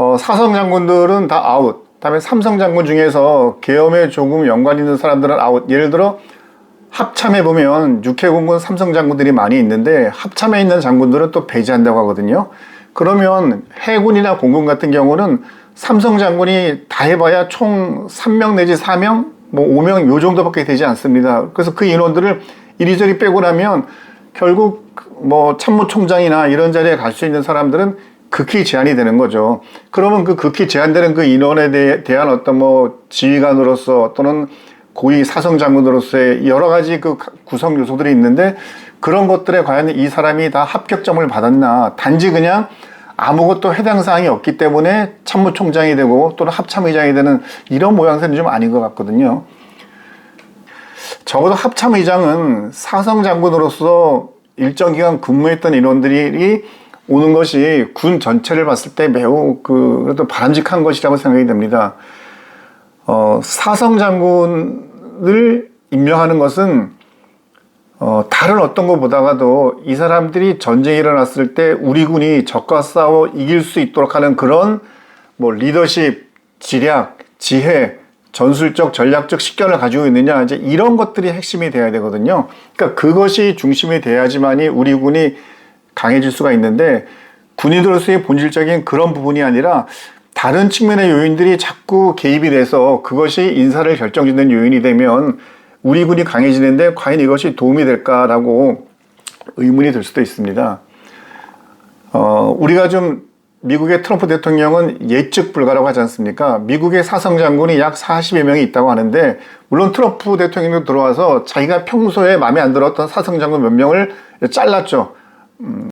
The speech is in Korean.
어, 사성 장군들은 다 아웃. 다음에 삼성 장군 중에서 계엄에 조금 연관 있는 사람들은 아웃. 예를 들어 합참에 보면 육해공군 삼성 장군들이 많이 있는데 합참에 있는 장군들은 또 배제한다고 하거든요. 그러면 해군이나 공군 같은 경우는 삼성 장군이 다 해봐야 총 3명 내지 4명, 뭐 5명 요 정도밖에 되지 않습니다. 그래서 그 인원들을 이리저리 빼고 나면 결국 뭐 참모총장이나 이런 자리에 갈 수 있는 사람들은 극히 제한이 되는 거죠. 그러면 그 극히 제한되는 그 인원에 대, 대한 어떤 뭐 지휘관으로서 또는 고위 사성 장군으로서의 여러 가지 그 구성 요소들이 있는데 그런 것들에 과연 이 사람이 다 합격점을 받았나 단지 그냥 아무것도 해당 사항이 없기 때문에 참모총장이 되고 또는 합참의장이 되는 이런 모양새는 좀 아닌 것 같거든요. 적어도 합참의장은 사성 장군으로서 일정 기간 근무했던 인원들이 오는 것이 군 전체를 봤을 때 매우 그 그래도 바람직한 것이라고 생각이 됩니다. 어, 사성 장군을 임명하는 것은 어, 다른 어떤 것보다가도 이 사람들이 전쟁이 일어났을 때 우리 군이 적과 싸워 이길 수 있도록 하는 그런 뭐 리더십, 지략, 지혜, 전술적, 전략적 식견을 가지고 있느냐 이제 이런 것들이 핵심이 돼야 되거든요. 그러니까 그것이 중심이 돼야지만이 우리 군이 강해질 수가 있는데 군인으로서의 본질적인 그런 부분이 아니라 다른 측면의 요인들이 자꾸 개입이 돼서 그것이 인사를 결정짓는 요인이 되면 우리 군이 강해지는데 과연 이것이 도움이 될까라고 의문이 들 수도 있습니다. 어, 우리가 좀 미국의 트럼프 대통령은 예측 불가라고 하지 않습니까? 미국의 사성 장군이 약 40여 명이 있다고 하는데 물론 트럼프 대통령도 들어와서 자기가 평소에 마음에 안 들었던 사성 장군 몇 명을 잘랐죠. 음,